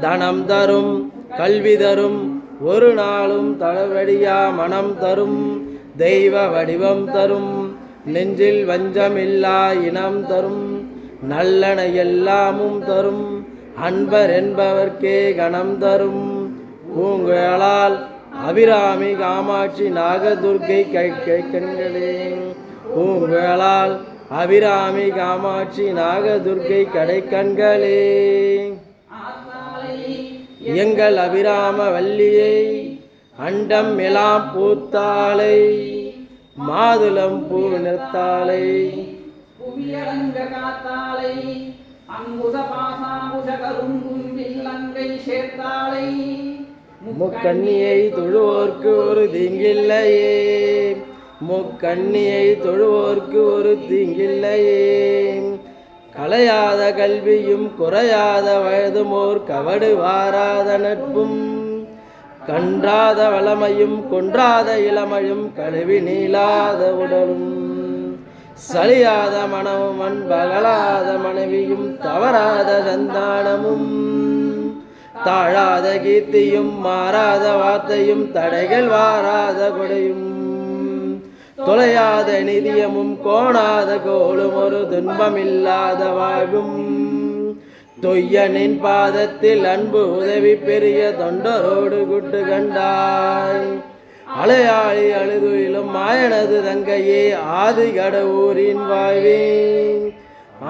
தனம் தரும் கல்வி தரும் ஒரு நாளும் தளவடியா மனம் தரும் தெய்வ வடிவம் தரும் நெஞ்சில் வஞ்சமில்லா இனம் தரும் நல்லன எல்லாமும் தரும் அன்பர் என்பவர்க்கே கணம் தரும். பூங்குழலால் அபிராமி காமாட்சி நாகதுர்கை கை கை கண்களே. பூங்குழலால் அபிராமி காமாட்சி நாகதுர்க்கை கடை கண்களே எங்கள் அபிராம வல்லியை அண்டம் எலாம் பூத்தாளை மாதுளம் பூ சேர்த்தாளை. முக்கண்ணியை தொழுவோர்க்கு ஒரு தீங்கில்லையே. முக்கண்ணியை தொழுவோர்க்கு ஒரு தீங்கில்லையே. கலையாத கல்வியும் குறையாத வயதுமோர் கவடு வாராத நட்பும். கன்றாத வளமையும் கொன்றாத இளமையும் கழுவி நீளாத உடலும். சலியாத மனமும் அன்பகலாத மனைவியும் தவறாத சந்தானமும். தாழாத கீர்த்தியும் மாறாத வார்த்தையும் தடைகள் வாராத கொடையும். தொலையாத நிதியமும் கோணாத கோலும் ஒரு துன்பமில்லாத வாழ்வும். தொய்யனின் பாதத்தில் அன்பு உதவி பெரிய தொண்டரோடு குட்டு கண்டாய். அலையாளி அழுதுயிலும் மாயனது தங்கையே ஆதி கடவுரின் வாழ்வே.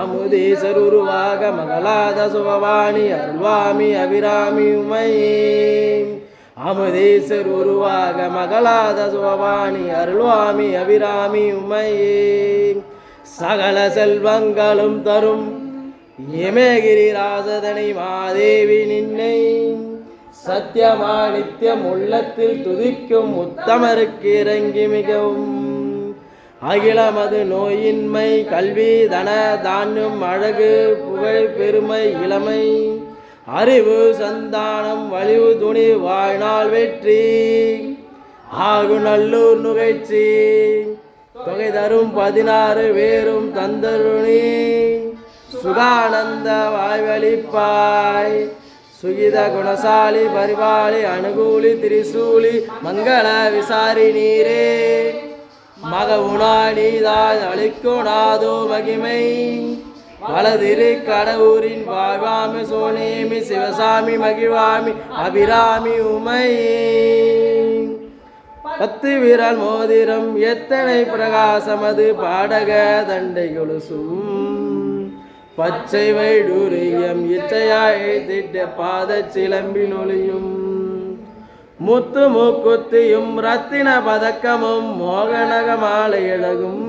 அமுதீசர் உருவாக மகளாத சுபவாணி அருள்வாமி அபிராமி உமையே. அமுதீசர் உருவாக மகளாத சுபவாணி அருள்வாமி அபிராமி உமையே. சகல செல்வங்களும் தரும் இமேகிரி ராசதனை மாதேவி நின்னை. சத்தியமா நித்தியம் உள்ளத்தில் துதிக்கும் உத்தமருக்கு இறங்கி மிகவும். அகிலமது நோயின்மை கல்வி தன தானியம் அழகு புகழ் பெருமை இளமை. அறிவு சந்தானம் வலிவு துணி வாழ்நாள் வெற்றி. ஆகு நல்லூர் நுகழ்ச்சி தொகை தரும் பதினாறு வேறும் தந்தருணி சுகானந்த வாய்வழிப்பாய். சுகித குணசாலி பரிபாலி அனுகூலி திரிசூலி மங்கள விசாரி நீரே. மக நீதாய் அளிக்குணாதோ மகிமை. வலதிரு கடவுரின் வாழ்வாமி சோனேமி சிவசாமி மகிழ்வாமி அபிராமி உமை. பத்து விரல் மோதிரம் எத்தனை பிரகாசமது பாடக தண்டை கொலுசும் பச்சை வைடூரியம் இச்சையாய் திட்ட பாத சிலம்பின் ஒளியும் முத்து மூக்குத்தியும் ரத்தின பதக்கமும் மோகனக மாலை அழகும்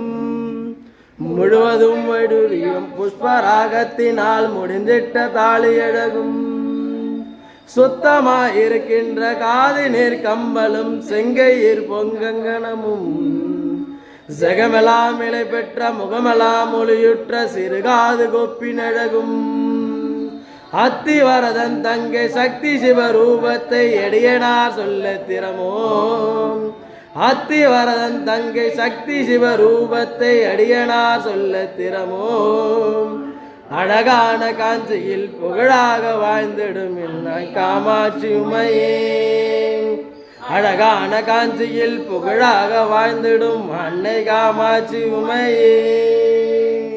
முழுவதும் வைடூரியம் புஷ்பராகத்தினால் முடிந்திட்ட தாலி அழகும் சுத்தமா இருக்கின்ற காதி நீர் கம்பலும் செங்கையீர் பொங்கங்கனமும் ஜெகமெலாம் இலை பெற்ற முகமெலாம் ஒளியுற்ற சிறுகாது கொப்பினழகும். அத்திவரதன் தங்கை சக்தி சிவரூபத்தை எடியனார் சொல்ல திறமோ? அத்திவரதன் தங்கை சக்தி சிவரூபத்தை அடியனார் சொல்ல திறமோ அழகான காஞ்சியில் புகழாக வாழ்ந்திடும் என்ன காமாட்சி உமையே. அழகான காஞ்சியில் புகழாக வாழ்ந்திடும் அன்னை காமாட்சி உமையே.